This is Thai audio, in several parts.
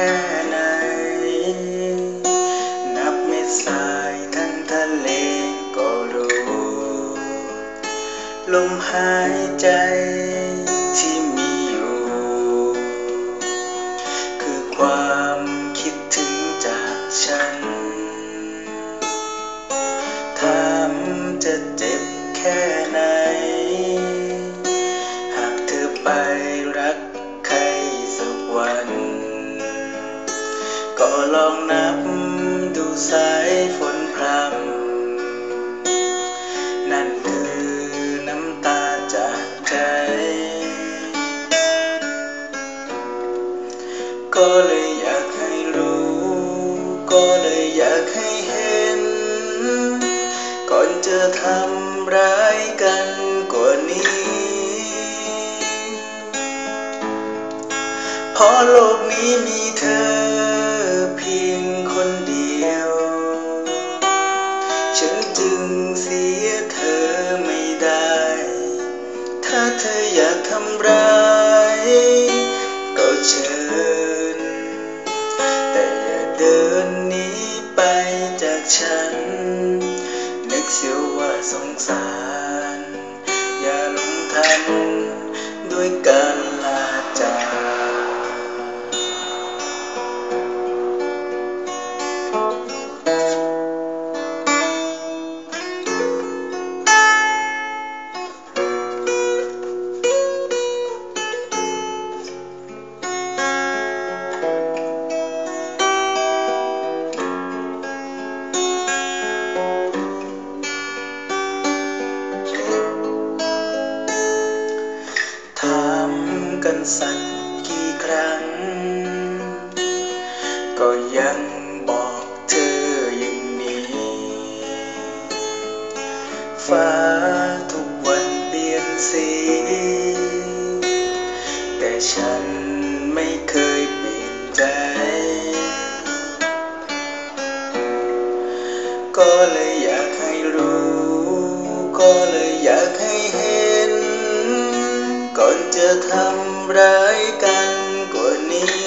แค่ไหน นับเม็ดทรายทั้งทะเลก็รู้ ลมหายใจที่มีอยู่ คือความคิดถึงจากฉันทำจะเจ็บแค่ไหน ก็ลองนับดูสายฝนพรำนั่นคือน้ำตาจากใจ ก็เลยอยากให้รู้ ก็เลยอยากให้เห็น ก่อนจะทำร้ายกันกว่านี้ เพราะโลกนี้มีเธอ เธออยากทำร้ายก็เชิญ แต่อย่าเดินหนีไปจากฉัน นึกเสียว่าสงสาร อย่าลงทันด้วยการลาจาก กันสักกี่ครั้ง ก็ยังบอกเธออย่างนี้ ฟ้าทุกวันเปลี่ยนสี แต่ฉันไม่เคยเปลี่ยนใจ ก็เลยอยากให้รู้ ก็เลยอยากให้เห็น ก่อนจะทำร้ายกันกว่านี้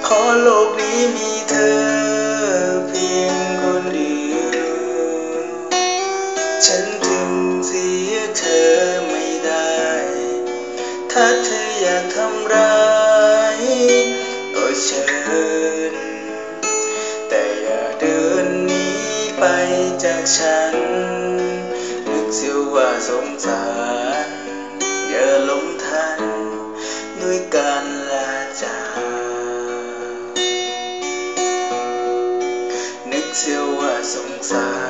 เพราะโลกนี้มีเธอเพียงคนเดียว ฉันถึงเสียเธอไม่ได้ ถ้าเธออยากทำร้ายก็เชิญ แต่อย่าเดินหนีไปจากฉัน นึกเสียว่าสงสารอย่าห